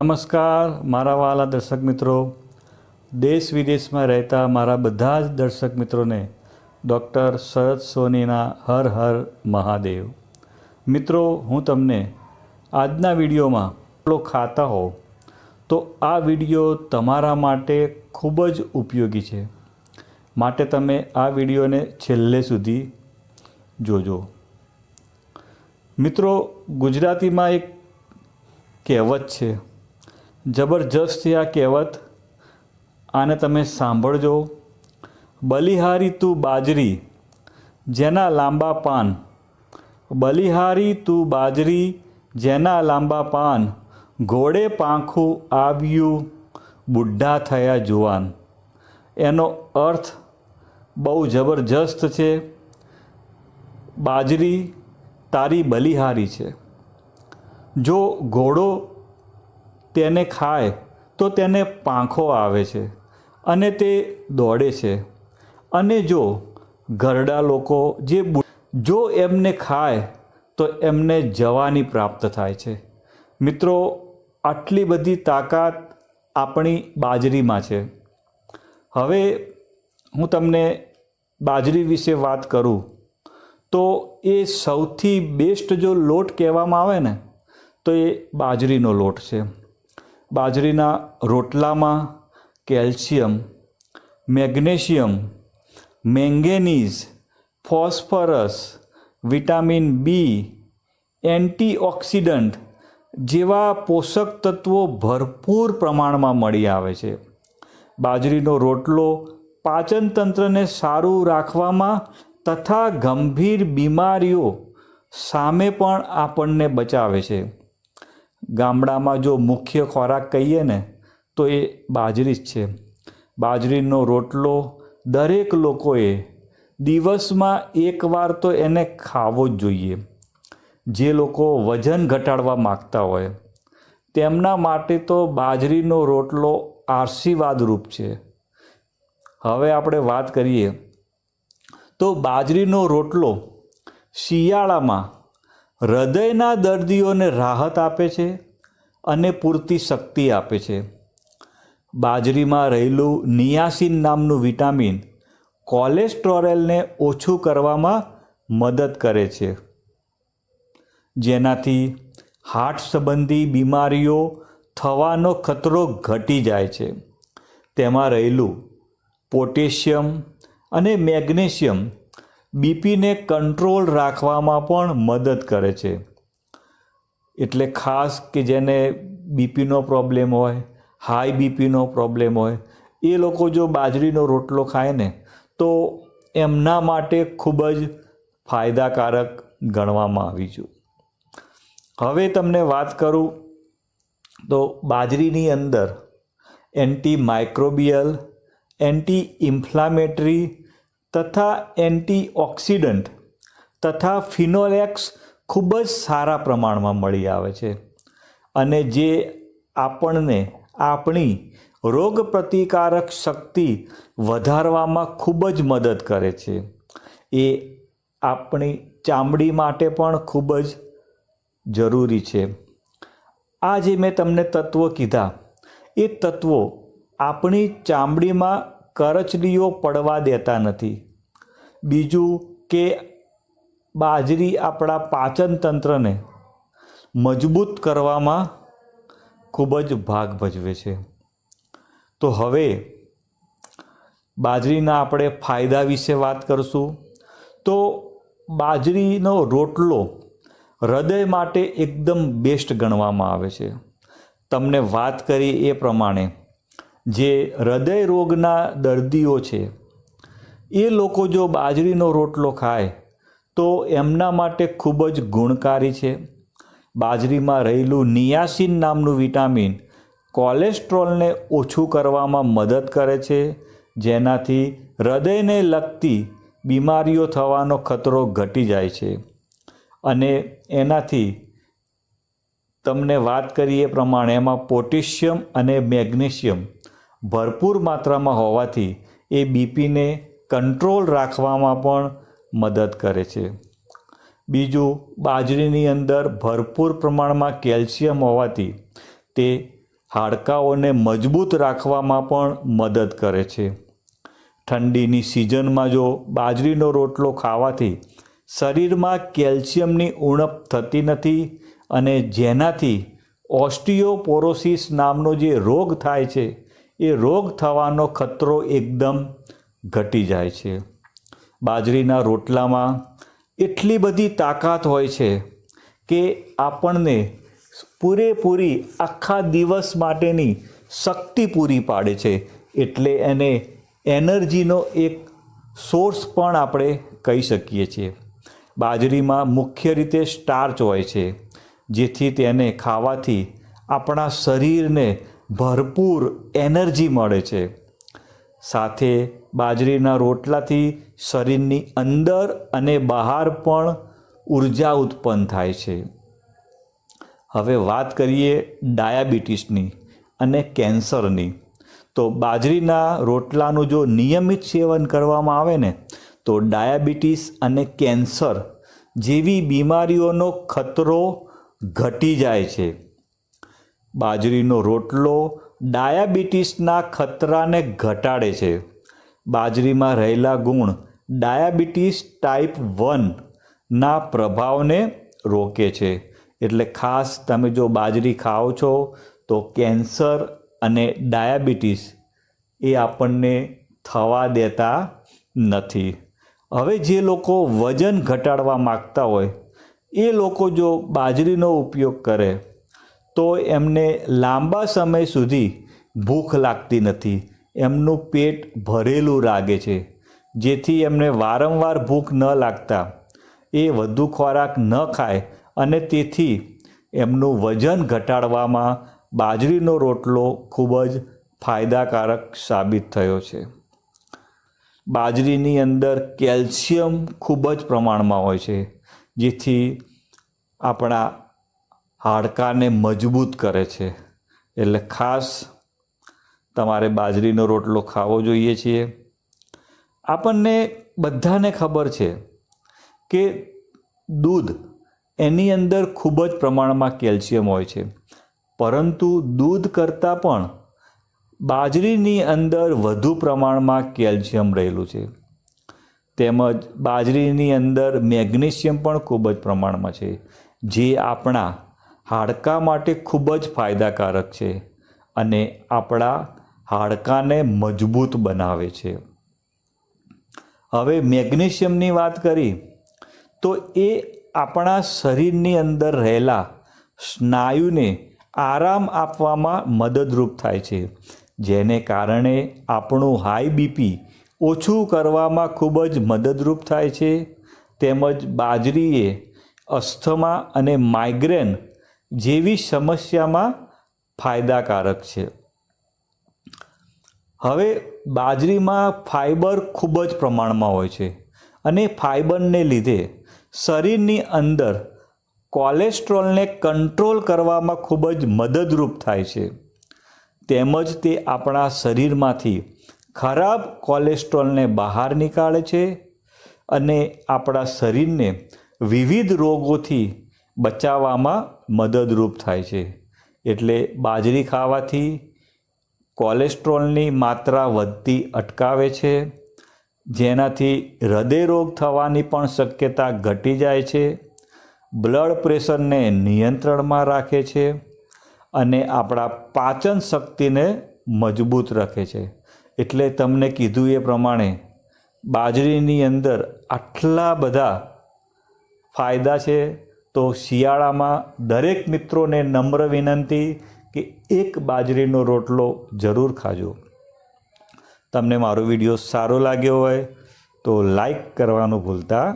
નમસ્કાર, મારા વાલા દર્શક મિત્રો. દેશ વિદેશમાં રહેતા મારા બધા જ દર્શક મિત્રોને ડૉક્ટર શરદ સોનીના હર હર મહાદેવ. મિત્રો, હું તમને આજના વિડીયોમાં એટલો ખાતા હો તો આ વીડિયો તમારા માટે ખૂબ જ ઉપયોગી છે. માટે તમે આ વિડીયોને છેલ્લે સુધી જોજો. મિત્રો, ગુજરાતીમાં એક કહેવત છે જબરજસ્ત છે આ કહેવત, આને તમે સાંભળજો. બલિહારી તું બાજરી, જેના લાંબા પાન. બલિહારી તું બાજરી, જેના લાંબા પાન. ઘોડે પાંખું આવ્યું, બુઢા થયા જુવાન. એનો અર્થ બહુ જબરજસ્ત છે. બાજરી તારી બલિહારી છે. જો ઘોડો તેને ખાય તો તેને પાંખો આવે છે અને તે દોડે છે. અને જો ઘરડા લોકો જે જો એમને ખાય તો એમને જવાની પ્રાપ્ત થાય છે. મિત્રો, આટલી બધી તાકાત આપણી બાજરીમાં છે. હવે હું તમને બાજરી વિશે વાત કરું. તો એ સૌથી બેસ્ટ જો લોટ કહેવામાં આવે ને, તો એ બાજરીનો લોટ છે. બાજરીના રોટલામાં calcium, magnesium, manganese, phosphorus, vitamin B, antioxidant જેવા પોષક તત્વો ભરપૂર પ્રમાણમાં મળી આવે છે. બાજરીનો રોટલો પાચનતંત્રને સારું રાખવામાં તથા ગંભીર બીમારીઓ સામે પણ આપણને બચાવે છે. ગામડામાં જો મુખ્ય ખોરાક કહીએ ને, તો એ બાજરી જ છે. બાજરીનો રોટલો દરેક લોકોએ દિવસમાં એકવાર તો એને ખાવો જ જોઈએ. જે લોકો વજન ઘટાડવા માગતા હોય, તેમના માટે તો બાજરીનો રોટલો આશીર્વાદરૂપ છે. હવે આપણે વાત કરીએ. તો બાજરીનો રોટલો શિયાળામાં હૃદયના દર્દીઓને રાહત આપે છે અને પૂરતી શક્તિ આપે છે. બાજરીમાં રહેલું નિયાસિન નામનું વિટામિન કોલેસ્ટ્રોરેલને ઓછું કરવામાં મદદ કરે છે. જેનાથી હાર્ટ સંબંધી બીમારીઓ થવાનો ખતરો ઘટી જાય છે. તેમાં રહેલું પોટેશિયમ અને મેગ્નેશિયમ બીપીને કંટ્રોલ રાખવામાં પણ મદદ કરે છે. એટલે ખાસ કે જેને બીપીનો પ્રોબ્લેમ હોય, હાઈ બીપીનો પ્રોબ્લેમ હોય, એ લોકો જો બાજરીનો રોટલો ખાય ને, તો એમના માટે ખૂબ જ ફાયદાકારક ગણવામાં આવી છું. હવે તમને વાત કરું તો બાજરીની અંદર એન્ટી માઇક્રોબિયલ એન્ટી ઇન્ફ્લામેટરી તથા એન્ટી ઓક્સિડન્ટ તથા ફિનોલેક્સ ખૂબ જ સારા પ્રમાણમાં મળી આવે છે. અને જે આપણને આપણી રોગ પ્રતિકારક શક્તિ વધારવામાં ખૂબ જ મદદ કરે છે. એ આપણી ચામડી માટે પણ ખૂબ જ જરૂરી છે. આ જે મેં તમને તત્વો કીધા, એ તત્વો આપણી ચામડીમાં કરચલીઓ પડવા દેતા નથી. બીજું કે બાજરી આપણા પાચન તંત્રને મજબૂત કરવામાં ખૂબ જ ભાગ ભજવે છે. તો હવે બાજરીના આપણે ફાયદા વિશે વાત કરશું. તો બાજરીનો રોટલો હૃદય માટે એકદમ બેસ્ટ ગણવામાં આવે છે. તમને વાત કરી એ પ્રમાણે, જે હૃદય રોગના દર્દીઓ છે એ લોકો જો બાજરીનો રોટલો ખાય, તો એમના માટે ખૂબ જ ગુણકારી છે. બાજરીમાં રહેલું નિયાસિન નામનું વિટામિન કોલેસ્ટ્રોલને ઓછું કરવામાં મદદ કરે છે, જેનાથી હૃદયને લગતી બીમારીઓ થવાનો ખતરો ઘટી જાય છે. અને એનાથી તમને વાત કરી એ પ્રમાણે એમાં પોટેશિયમ અને મેગ્નેશિયમ ભરપૂર માત્રામાં હોવાથી એ બીપીને કંટ્રોલ રાખવામાં પણ મદદ કરે છે. બીજું, બાજરીની અંદર ભરપૂર પ્રમાણમાં કેલ્શિયમ હોવાથી તે હાડકાઓને મજબૂત રાખવામાં પણ મદદ કરે છે. ઠંડીની સિઝનમાં જો બાજરીનો રોટલો ખાવાથી શરીરમાં કેલ્શિયમની ઉણપ થતી નથી અને જેનાથી ઓસ્ટિયોપોરોસિસ નામનો જે રોગ થાય છે, એ રોગ થવાનો ખતરો એકદમ ઘટી જાય છે. બાજરીના રોટલામાં એટલી બધી તાકાત હોય છે કે આપણને પૂરેપૂરી આખા દિવસ માટેની શક્તિ પૂરી પાડે છે. એટલે એને એનર્જીનો એક સોર્સ પણ આપણે કહી શકીએ છીએ. બાજરીમાં મુખ્ય રીતે સ્ટાર્ચ હોય છે, જેથી તેને ખાવાથી આપણા શરીરને ભરપૂર એનર્જી મળે છે. સાથે બાજરીના રોટલાથી શરીરની અંદર અને બહાર પણ ઊર્જા ઉત્પન્ન થાય છે. હવે વાત કરીએ ડાયાબિટીસની અને કેન્સરની. તો બાજરીના રોટલાનું જો નિયમિત સેવન કરવામાં આવે ને, તો ડાયાબિટીસ અને કેન્સર જેવી બીમારીઓનો ખતરો ઘટી જાય છે. બાજરીનો રોટલો ડાયાબિટીસના ખતરાને ઘટાડે છે. બાજરીમાં રહેલા ગુણ ડાયાબિટીસ ટાઈપ વનના પ્રભાવને રોકે છે. એટલે ખાસ તમે જો બાજરી ખાઓ છો, તો કેન્સર અને ડાયાબિટીસ એ આપણને થવા દેતા નથી. હવે જે લોકો વજન ઘટાડવા માગતા હોય, એ લોકો જો બાજરીનો ઉપયોગ કરે, તો એમને લાંબા સમય સુધી ભૂખ લાગતી નથી. એમનું પેટ ભરેલું લાગે છે, જેથી એમને વારંવાર ભૂખ ન લાગતા. એ વધુ ખોરાક ન ખાય અને તેથી એમનું વજન ઘટાડવામાં બાજરીનો રોટલો ખૂબ જ ફાયદાકારક સાબિત થયો છે. બાજરીની અંદર કેલ્શિયમ ખૂબ જ પ્રમાણમાં હોય છે, જેથી આપણા હાડકાને મજબૂત કરે છે. એટલે ખાસ તમારે બાજરીનો રોટલો ખાવો જોઈએ છીએ આપણને બધાને ખબર છે કે દૂધ એની અંદર ખૂબ જ પ્રમાણમાં કેલ્શિયમ હોય છે. પરંતુ દૂધ કરતાં પણ બાજરીની અંદર વધુ પ્રમાણમાં કેલ્શિયમ રહેલું છે. તેમજ બાજરીની અંદર મેગ્નેશિયમ પણ ખૂબ જ પ્રમાણમાં છે, જે આપણા હાડકાં માટે ખૂબ જ ફાયદાકારક છે અને આપણા હાડકાને મજબૂત બનાવે છે. હવે મેગ્નેશિયમની વાત કરી, તો એ આપણા શરીરની અંદર રહેલા સ્નાયુને આરામ આપવામાં મદદરૂપ થાય છે, જેને કારણે આપણું હાઈ બીપી ઓછું કરવામાં ખૂબ જ મદદરૂપ થાય છે. તેમજ બાજરીએ અસ્થમા અને માઇગ્રેન જેવી સમસ્યામાં ફાયદાકારક છે. હવે બાજરીમાં ફાઇબર ખૂબ જ પ્રમાણમાં હોય છે અને ફાઈબરને લીધે શરીરની અંદર કોલેસ્ટ્રોલને કંટ્રોલ કરવામાં ખૂબ જ મદદરૂપ થાય છે. તેમજ તે આપણા શરીરમાંથી ખરાબ કોલેસ્ટ્રોલને બહાર નીકાળે છે અને આપણા શરીરને વિવિધ રોગોથી બચાવવામાં મદદરૂપ થાય છે. એટલે બાજરી ખાવાથી કોલેસ્ટ્રોલની માત્રા વધતી અટકાવે છે, જેનાથી હૃદયરોગ થવાની પણ શક્યતા ઘટી જાય છે, બ્લડ પ્રેશરને નિયંત્રણમાં રાખે છે અને આપણા પાચન શક્તિને મજબૂત રાખે છે. એટલે તમને કીધું એ પ્રમાણે બાજરીની અંદર આટલા બધા ફાયદા છે, તો શિયાળામાં દરેક મિત્રોને નમ્ર વિનંતી કે એક બાજરીનો રોટલો જરૂર ખાજો. તમને મારો વીડિયો સારો લાગ્યો હોય તો લાઈક કરવાનું ભૂલતા